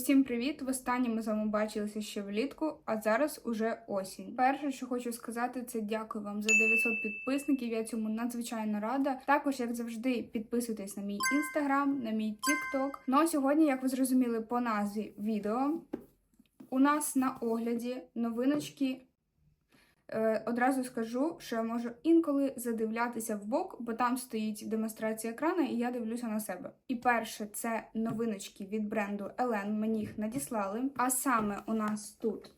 Усім привіт! Востаннє ми з вами бачилися ще влітку, а зараз уже осінь. Перше, що хочу сказати, це дякую вам за 900 підписників. Я цьому надзвичайно рада. Також, як завжди, підписуйтесь на мій інстаграм, на мій тікток. Ну а сьогодні, як ви зрозуміли по назві відео, у нас на огляді новиночки. Е, Одразу скажу, що я можу інколи задивлятися в бок, бо там стоїть демонстрація екрану, і я дивлюся на себе. І перше, це новиночки від бренду Елен. Мені їх надіслали. А саме у нас тут.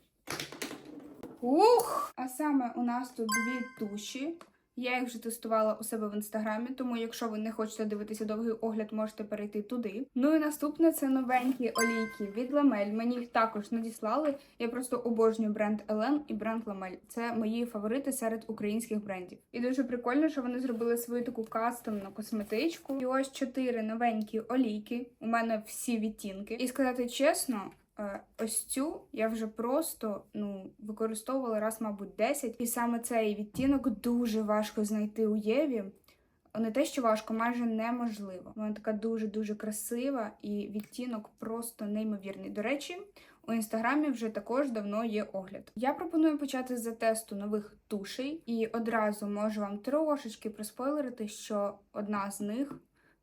Ух! А саме у нас тут дві туші. Я їх вже тестувала у себе в інстаграмі, тому якщо ви не хочете дивитися довгий огляд, можете перейти туди. Ну і наступне це новенькі олійки від Ламель. Мені їх також надіслали. Я просто обожнюю бренд Елен і бренд Ламель. Це мої фаворити серед українських брендів. І дуже прикольно, що вони зробили свою таку кастомну косметичку. І ось чотири новенькі олійки. У мене всі відтінки. І сказати чесно. Е, Ось цю я вже просто ну використовувала раз, мабуть, 10. І саме цей відтінок дуже важко знайти у Єві. Не те, що важко, майже неможливо. Вона така дуже-дуже красива, і відтінок просто неймовірний. До речі, у інстаграмі вже також давно є огляд. Я пропоную почати з тесту нових тушей, і одразу можу вам трошечки проспойлерити, що одна з них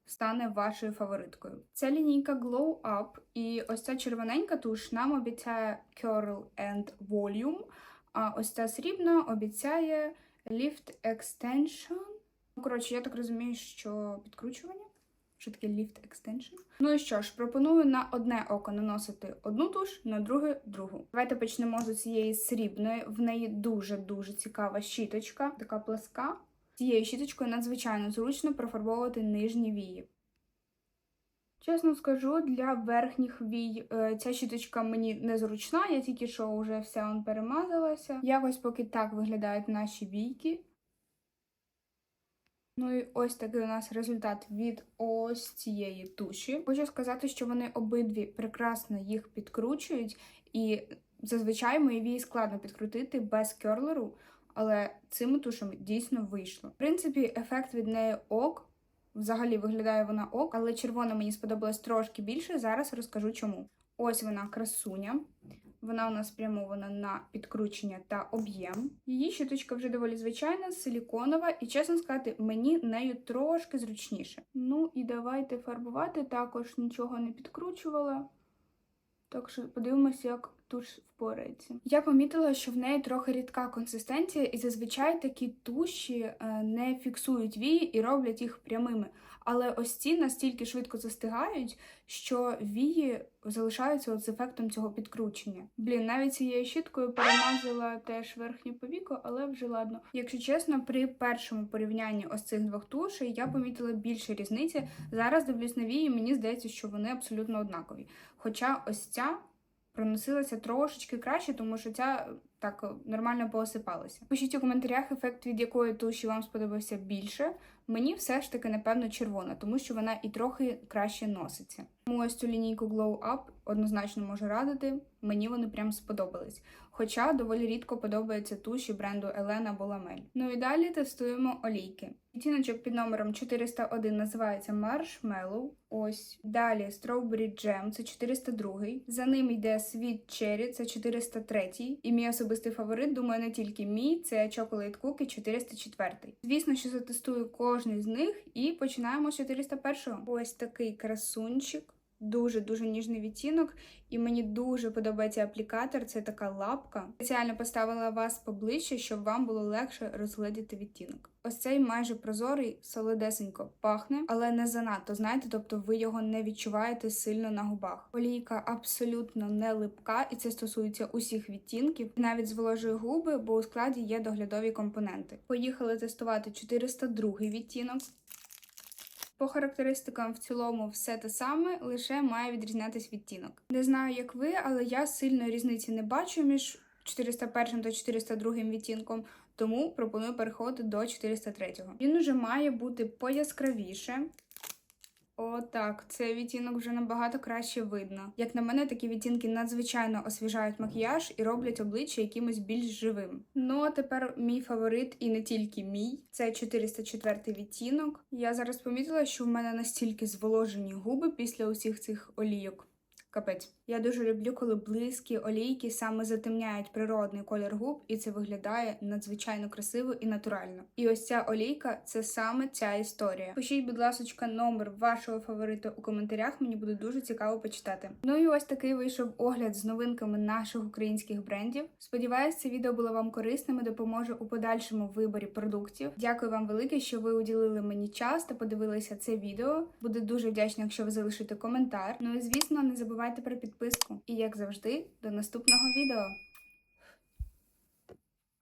стане вашою фавориткою. Це лінійка Glow Up, і ось ця червоненька туш нам обіцяє Curl and Volume, а ось ця срібна обіцяє Lift Extension. Ну, коротше, я так розумію, що підкручування. Що таке Lift Extension? Ну і що ж, пропоную на одне око наносити одну туш, на друге другу. Давайте почнемо з цієї срібної. В неї дуже-дуже цікава щіточка, така пласка. Цією щіточкою надзвичайно зручно профарбовувати нижні вії. Чесно скажу, для верхніх вій е, ця щіточка мені незручна, я тільки що вже вся он перемазалася. Якось поки так виглядають наші війки. Ну і ось такий у нас результат від ось цієї туші. Хочу сказати, що вони обидві прекрасно їх підкручують, і зазвичай мої вії складно підкрутити без керлеру але цими тушами дійсно вийшло. В принципі, ефект від неї ок. Взагалі виглядає вона ок, але червона мені сподобалась трошки більше. Зараз розкажу чому. Ось вона красуня. Вона у нас спрямована на підкручення та об'єм. Її щиточка вже доволі звичайна, силіконова, і, чесно сказати, мені нею трошки зручніше. Ну і давайте фарбувати, також нічого не підкручувала. Так що подивимося, як туш впорається. Я помітила, що в неї трохи рідка консистенція, і зазвичай такі туші е, не фіксують вії і роблять їх прямими. Але ось ці настільки швидко застигають, що вії залишаються от з ефектом цього підкручення. Блін, навіть цією щіткою перемазала теж верхню повіку, але вже ладно. Якщо чесно, при першому порівнянні ось цих двох тушей я помітила більше різниці. Зараз дивлюсь на вії, мені здається, що вони абсолютно однакові. Хоча ось ця проносилася трошечки краще, тому що ця так нормально поосипалася. Пишіть у коментарях ефект, від якої туші вам сподобався більше. Мені все ж таки, напевно, червона, тому що вона і трохи краще носиться. Тому ось цю лінійку Glow Up однозначно можу радити. Мені вони прям сподобались. Хоча доволі рідко подобаються туші бренду Елена або Ламель. Ну і далі тестуємо олійки. Відтіночок під номером 401 називається Marshmallow. Ось. Далі Strawberry Jam, це 402. За ним йде Sweet Cherry, це 403. І мій особистий фаворит, думаю, не тільки мій, це Chocolate Cookie 404. Звісно, що затестую кожний з них і починаємо з 401-го. Ось такий красунчик. Дуже-дуже ніжний відтінок, і мені дуже подобається аплікатор. Це така лапка. Спеціально поставила вас поближче, щоб вам було легше розгледіти відтінок. Ось цей майже прозорий, солодесенько пахне, але не занадто, знаєте, тобто ви його не відчуваєте сильно на губах. Олійка абсолютно не липка, і це стосується усіх відтінків, навіть зволожує губи, бо у складі є доглядові компоненти. Поїхали тестувати 402 відтінок. По характеристикам в цілому все те саме, лише має відрізнятись відтінок. Не знаю, як ви, але я сильної різниці не бачу між 401 та 402 відтінком, тому пропоную переходити до 403. Він уже має бути пояскравіше. Отак, цей відтінок вже набагато краще видно. Як на мене, такі відтінки надзвичайно освіжають макіяж і роблять обличчя якимось більш живим. Ну а тепер мій фаворит, і не тільки мій, це 404 відтінок. Я зараз помітила, що в мене настільки зволожені губи після усіх цих олійок. Капець. Я дуже люблю, коли близькі олійки саме затемняють природний колір губ, і це виглядає надзвичайно красиво і натурально. І ось ця олійка це саме ця історія. Пишіть, будь ласка, номер вашого фаворита у коментарях. Мені буде дуже цікаво почитати. Ну і ось такий вийшов огляд з новинками наших українських брендів. Сподіваюсь, це відео було вам корисним і допоможе у подальшому виборі продуктів. Дякую вам велике, що ви уділили мені час та подивилися це відео. Буду дуже вдячна, якщо ви залишите коментар. Ну і звісно, не забувайте про підписку. І як завжди, до наступного відео.